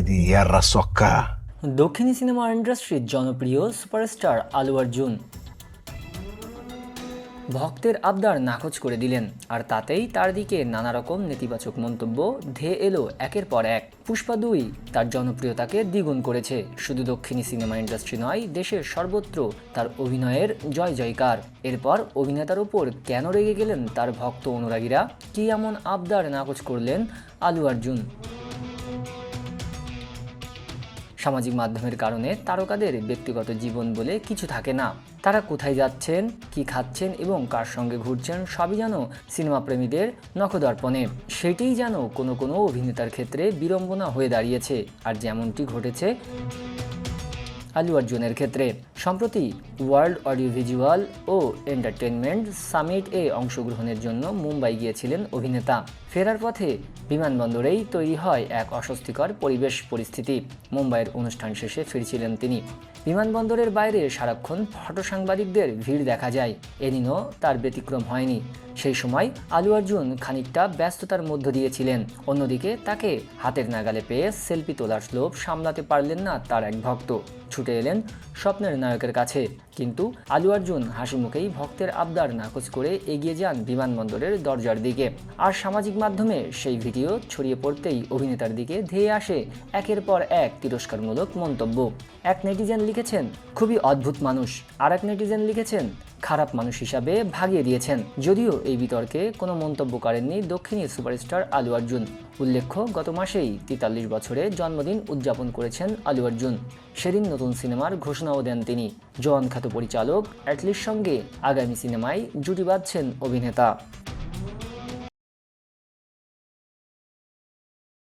di Yarra Socca. দক্ষিণী cinema ইন্ডাস্ট্রির জনপ্রিয় সুপারস্টার আলু অর্জুন। ভক্তের আবদার নাকচ করে দিলেন, আর তাতেই তার দিকে নানা রকম নেতিবাচক মন্তব্য ধেয়ে এলো একের পর এক। পুষ্পা দুই তার জনপ্রিয়তাকে দ্বিগুণ করেছে। শুধু দক্ষিণী সিনেমা ইন্ডাস্ট্রি নয়, দেশের সর্বত্র তার অভিনয়ের জয় জয়কার। এরপর অভিনেতার ওপর কেন রেগে গেলেন তার ভক্ত অনুরাগীরা? কী এমন আবদার নাকচ করলেন আলু অর্জুন? সামাজিক মাধ্যমের কারণে তারকাদের ব্যক্তিগত জীবন বলে কিছু থাকে না। তারা কোথায় যাচ্ছেন, কি খাচ্ছেন এবং কার সঙ্গে ঘুরছেন সবই যেন সিনেমা প্রেমীদের নখদর্পণে সেটিই যেন কোনো কোনো অভিনেতার ক্ষেত্রে বিড়ম্বনা হয়ে দাঁড়িয়েছে। আর যেমনটি ঘটেছে আলু অর্জুনের ক্ষেত্রে। সম্প্রতি ওয়ার্ল্ড অডিও ভিজুয়াল ও এন্টারটেনমেন্ট সামিট এ অংশগ্রহণের জন্য মুম্বাই গিয়েছিলেন অভিনেতা। ফেরার পথে বিমানবন্দরেই তৈরি হয় এক অস্বস্তিকর পরিবেশ পরিস্থিতি। মুম্বাইয়ের অনুষ্ঠান শেষে ফিরছিলেন তিনি। বিমানবন্দরের বাইরে সারাক্ষণ ফটো সাংবাদিকদের ভিড় দেখা যায়। এদিনও তার ব্যতিক্রম হয়নি। সেই সময় আলু অর্জুন খানিকটা ব্যস্ততার মধ্য দিয়েছিলেন। অন্যদিকে তাকে হাতের নাগালে পেয়ে সেলফি তোলার লোভ সামলাতে পারলেন না তার এক ভক্ত। ছুটে এলেন স্বপ্নের নায়কের কাছে। কিন্তু আলু অর্জুন হাসি মুখেই ভক্তের আবদার নাকচ করে এগিয়ে যান বিমানবন্দরের দরজার দিকে। আর সামাজিক মাধ্যমে সেই ভিডিও ছড়িয়ে পড়তেই অভিনেতার দিকে ধেয়ে আসে একের পর এক তিরস্কারমূলক মন্তব্য। এক নেটিজেন লিখেছেন, খুবই অদ্ভুত মানুষ। আর এক নেটিজেন লিখেছেন খারাপ মানুষ হিসাবে ভাগিয়ে দিয়েছেন। যদিও এই বিতর্কে কোনো মন্তব্য করেননি দক্ষিণী সুপারস্টার আলু অর্জুন। উল্লেখ্য, গত মাসেই তেতাল্লিশ বছরে জন্মদিন উদযাপন করেছেন আলু অর্জুন। সেদিন নতুন সিনেমার ঘোষণাও দেন তিনি। জন খ্যাত পরিচালক অ্যাটলির সঙ্গে আগামী সিনেমায় জুটি বাঁধছেন অভিনেতা।